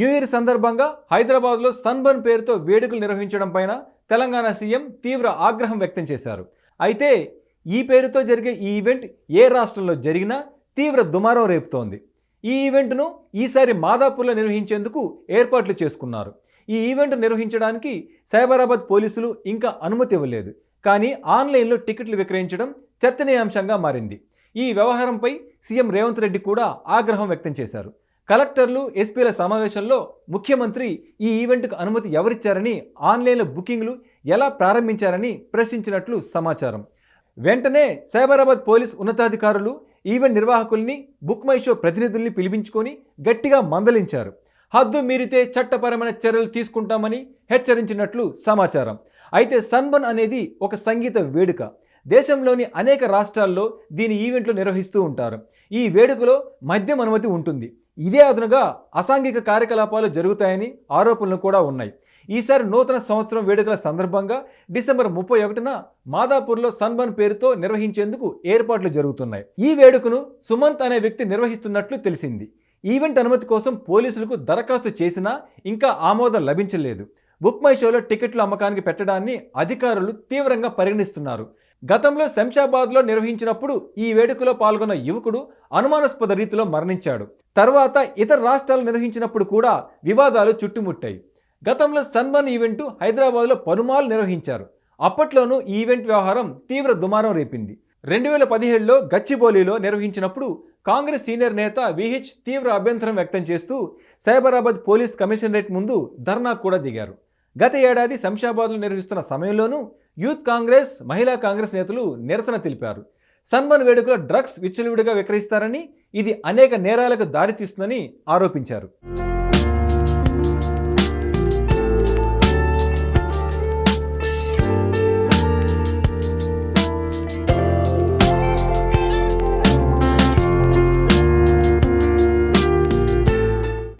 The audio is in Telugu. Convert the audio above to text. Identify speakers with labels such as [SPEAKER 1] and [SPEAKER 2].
[SPEAKER 1] న్యూ ఇయర్ సందర్భంగా హైదరాబాద్లో సన్బర్న్ పేరుతో వేడుకలు నిర్వహించడం పైన తెలంగాణ సీఎం తీవ్ర ఆగ్రహం వ్యక్తం చేశారు. అయితే ఈ పేరుతో జరిగే ఈ ఈవెంట్ ఏ రాష్ట్రంలో జరిగినా తీవ్ర దుమారం రేపుతోంది. ఈ ఈవెంట్ను ఈసారి మాదాపూర్లో నిర్వహించేందుకు ఏర్పాట్లు చేసుకున్నారు. ఈ ఈవెంట్ నిర్వహించడానికి సైబరాబాద్ పోలీసులు ఇంకా అనుమతి ఇవ్వలేదు. కానీ ఆన్లైన్లో టికెట్లు విక్రయించడం చర్చనీయాంశంగా మారింది. ఈ వ్యవహారంపై సీఎం రేవంత్ రెడ్డి కూడా ఆగ్రహం వ్యక్తం చేశారు. కలెక్టర్లు ఎస్పీల సమావేశంలో ముఖ్యమంత్రి ఈ ఈవెంట్కు అనుమతి ఎవరిచ్చారని ఆన్లైన్లో బుకింగ్లు ఎలా ప్రారంభించారని ప్రశ్నించినట్లు సమాచారం. వెంటనే సైబరాబాద్ పోలీస్ ఉన్నతాధికారులు ఈవెంట్ నిర్వాహకుల్ని బుక్ మై షో ప్రతినిధుల్ని పిలిపించుకొని గట్టిగా మందలించారు. హద్దు మీరితే చట్టపరమైన చర్యలు తీసుకుంటామని హెచ్చరించినట్లు సమాచారం. అయితే సన్బన్ అనేది ఒక సంగీత వేడుక. దేశంలోని అనేక రాష్ట్రాల్లో దీని ఈవెంట్లు నిర్వహిస్తూ ఉంటారు. ఈ వేడుకలో మద్యం అనుమతి ఉంటుంది. ఇదే అదునుగా అసాంఘిక కార్యకలాపాలు జరుగుతాయని ఆరోపణలు కూడా ఉన్నాయి. ఈసారి నూతన సంవత్సరం వేడుకల సందర్భంగా డిసెంబర్ ముప్పై ఒకటిన మాదాపూర్లో సన్బన్ పేరుతో నిర్వహించేందుకు ఏర్పాట్లు జరుగుతున్నాయి. ఈ వేడుకను సుమంత్ అనే వ్యక్తి నిర్వహిస్తున్నట్లు తెలిసింది. ఈవెంట్ అనుమతి కోసం పోలీసులకు దరఖాస్తు చేసినా ఇంకా ఆమోదం లభించలేదు. బుక్ మై షోలో టికెట్లు అమ్మకానికి పెట్టడాన్ని అధికారులు తీవ్రంగా పరిగణిస్తున్నారు. గతంలో శంషాబాద్లో నిర్వహించినప్పుడు ఈ వేడుకలో పాల్గొన్న యువకుడు అనుమానాస్పద రీతిలో మరణించాడు. తర్వాత ఇతర రాష్ట్రాలు నిర్వహించినప్పుడు కూడా వివాదాలు చుట్టుముట్టాయి. గతంలో సన్మాన్ ఈవెంటు హైదరాబాద్లో పలుమార్లు నిర్వహించారు. అప్పట్లోనూ ఈ ఈవెంట్ వ్యవహారం తీవ్ర దుమారం రేపింది. రెండు వేల పదిహేడులో గచ్చిబౌలిలో నిర్వహించినప్పుడు కాంగ్రెస్ సీనియర్ నేత విహెచ్ తీవ్ర అభ్యంతరం వ్యక్తం చేస్తూ సైబరాబాద్ పోలీస్ కమిషనరేట్ ముందు ధర్నా కూడా దిగారు. గత ఏడాది శంషాబాద్లో నిర్వహిస్తున్న సమయంలోనూ యూత్ కాంగ్రెస్ మహిళా కాంగ్రెస్ నేతలు నిరసన తెలిపారు. సన్బన్ వేడుకలో డ్రగ్స్ విచ్చలవిడిగా విక్రయిస్తారని ఇది అనేక నేరాలకు దారితీస్తుందని ఆరోపించారు.